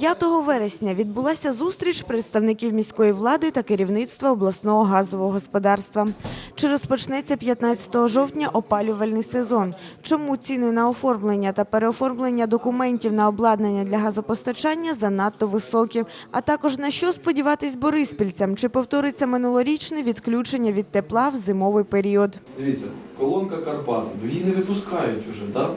5 вересня відбулася зустріч представників міської влади та керівництва обласного газового господарства. Чи розпочнеться 15 жовтня опалювальний сезон? Чому ціни на оформлення та переоформлення документів на обладнання для газопостачання занадто високі? А також на що сподіватись бориспільцям? Чи повториться минулорічне відключення від тепла в зимовий період? Дивіться, колонка Карпати, ну її не випускають уже, да?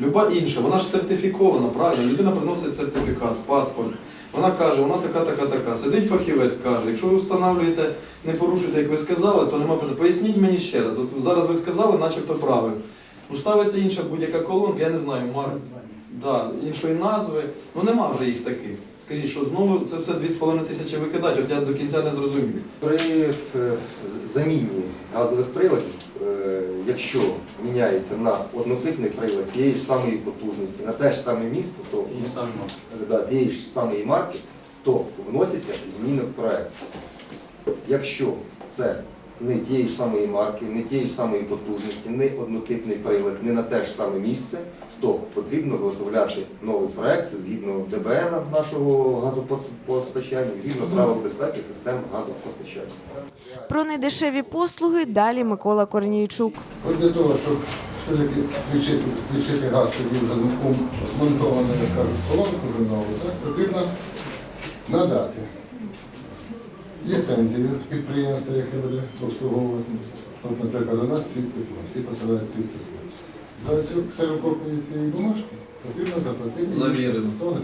Люба інша, вона ж сертифікована, правильно? Людина приносить сертифікат, паспорт. Вона каже, вона така, така, така. Сидить фахівець, каже, якщо ви встановлюєте, не порушуєте, як ви сказали, то нема. Поясніть мені ще раз. От зараз ви сказали, начебто правильно. Ну ставиться інша будь-яка колонка, я не знаю, марк, да, іншої назви. Ну нема вже їх таких. Скажіть, що знову це все 2,5 тисячі викидати, от я до кінця не зрозумів. При е, заміні газових приладів, е, якщо міняється на однотипний прилад тієї ж самої потужності, на те ж саме місто, то е, да, тієї ж самої марки, то вносяться зміни в проект. Якщо це не тієї ж самої марки, не тієї ж самої потужності, не однотипний прилад, не на те ж саме місце, то потрібно виготовляти новий проект згідно ДБН нашого газопостачання, згідно правил безпеки систем газопостачання. Про недешеві послуги далі Микола Корнійчук. От для того, щоб все-таки включити, включити газ тоді вже змонтовану, як кажуть, колонку вже нову, так, потрібно надати ліцензію підприємства, яке буде обслуговувати. От, наприклад, у нас світ тепло, всі посилають світ тепло. За цю ксерокопію цієї бумажки потрібно заплатити Завіри. 100 гривень.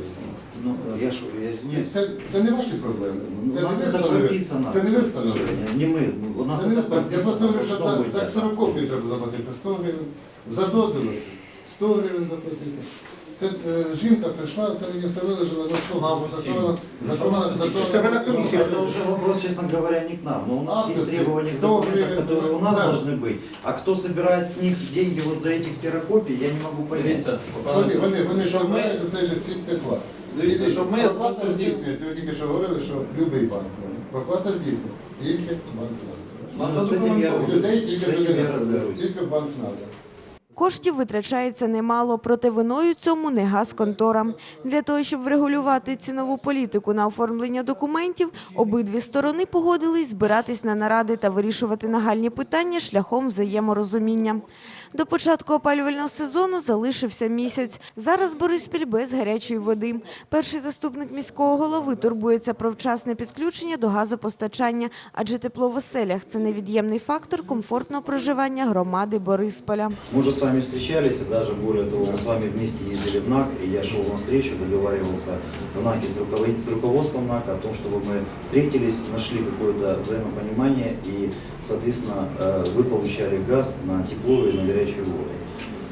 Ну, я ж говорю, я извиняюсь. Це, це не ваші проблеми. Ну, Це у нас не ви это встановили. прописано. Це не ви встановили. Не мы. У нас Це не это встановили. Я просто прописано. говорю, що Что за, вы за здесь? ксерокопію треба заплатити 100 гривень, за дозвіл 100 гривень заплатити. Це е, жінка прийшла, це мені все виложила на стол. Нам Затронув- затронув- затронув- Це ви на комісії. Это уже вопрос, честно говоря, не к нам. Но у нас Авто, есть требования к 100 документам, гривен, которые у нас да. должны быть. А кто собирает с них деньги вот за этих ксерокопий, я не могу понять. Дивіться, Вони, вони, вони щоб ми, шукають цей же світ тепла. Дивіться, щоб ми- Проплата здійснюється, ви тільки що говорили, що будь-який банк. Проплата здійснюється, тільки банк Ну, надо. с этим я З разберусь. людей С тільки этим людей я разберусь. тільки банк надо. Коштів витрачається немало, проте виною цьому не газконтора. Для того, щоб врегулювати цінову політику на оформлення документів, обидві сторони погодились збиратись на наради та вирішувати нагальні питання шляхом взаєморозуміння. До початку опалювального сезону залишився місяць. Зараз Бориспіль без гарячої води. Перший заступник міського голови турбується про вчасне підключення до газопостачання, адже тепло в оселях – це невід'ємний фактор комфортного проживання громади Борисполя. С вами встречались, и даже более того, мы с вами вместе ездили в НАК, и я шел на встречу, договаривался в НАКе с, с руководством НАКа о том, чтобы мы встретились, нашли какое-то взаимопонимание, и, соответственно, э, вы получали газ на тепло и на горячую воду.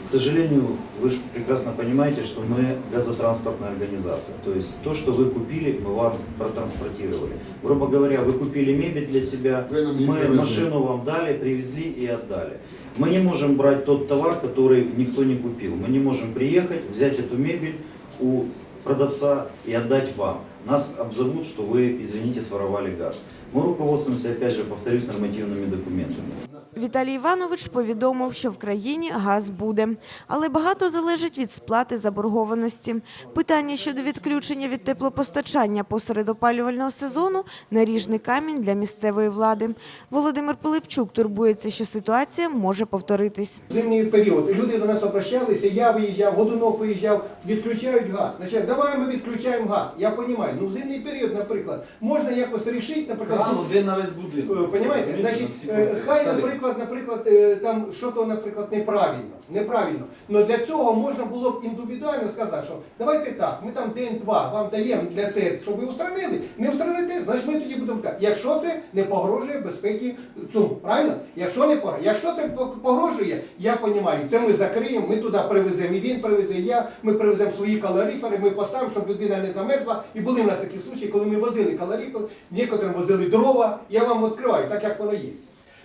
К сожалению, вы же прекрасно понимаете, что мы газотранспортная организация. То есть то, что вы купили, мы вам протранспортировали. Грубо говоря, вы купили мебель для себя, мы машину вам дали, привезли и отдали. Мы не можем брать тот товар, который никто не купил. Мы не можем приехать, взять эту мебель у продавца и отдать вам. Нас обзовут, что вы, извините, своровали газ. Мы руководствуемся, опять же, повторюсь, нормативными документами. Віталій Іванович повідомив, що в країні газ буде, але багато залежить від сплати заборгованості. Питання щодо відключення від теплопостачання посеред опалювального сезону наріжний камінь для місцевої влади. Володимир Пилипчук турбується, що ситуація може повторитись. Зимній період. Люди до нас обращалися, я виїжджав, годунок виїжджав, відключають газ. Значить, давай ми відключаємо газ. Я розумію, ну в зимній період, наприклад, можна якось рішити, наприклад, кран один на весь будинок. Е, Понімаєте? Значить, е, хай, наприклад, наприклад, е, там що то, наприклад, неправильно. Неправильно. Но для цього можна було б індивідуально сказати, що давайте так, ми там день-два вам даємо для цього, щоб ви устранили. Не устраните, значить ми тоді будемо казати. Якщо це не погрожує безпеці цьому, правильно? Якщо не погрожує, якщо це погрожує, я розумію, це ми закриємо, ми туди привеземо, і він привезе, і я, ми привеземо свої калорифери, ми поставимо, щоб людина не замерзла. І були в нас такі случаї, коли ми возили калорифери, некоторим возили дрова, я вам відкриваю, так як воно є.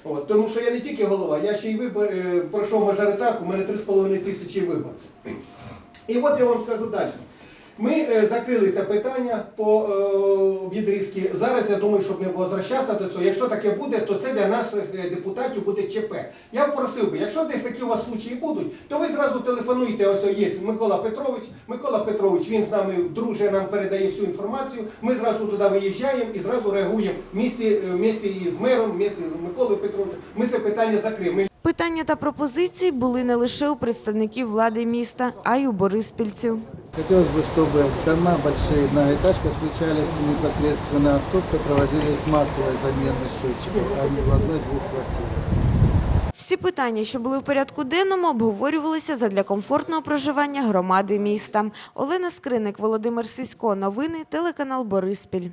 От, тому що я не тільки голова, я ще й вибор, е, пройшов мажоритарку, у мене 3,5 тисячі виборців. І от я вам скажу далі. Ми е, закрили це питання по е, відрізки. Зараз я думаю, щоб не возвращатися до цього. Якщо таке буде, то це для наших е, депутатів буде ЧП. Я просив би, якщо десь такі у вас случаї будуть, то ви зразу телефонуйте. Ось є Микола Петрович. Микола Петрович, він з нами друже, нам передає всю інформацію. Ми зразу туди виїжджаємо і зразу реагуємо в місті, в мером, в місті з Миколою Петровичем. Ми це питання закриємо. Питання та пропозиції були не лише у представників влади міста, а й у бориспільців. Хотелось бы, чтобы дома большие многоэтажки включались непосредственно в то, что проводились массовые замены счетчиков, а не в одной-двух квартирах. Всі питання, що були в порядку денному, обговорювалися задля комфортного проживання громади міста. Олена Скриник, Володимир Сісько. Новини, телеканал Бориспіль.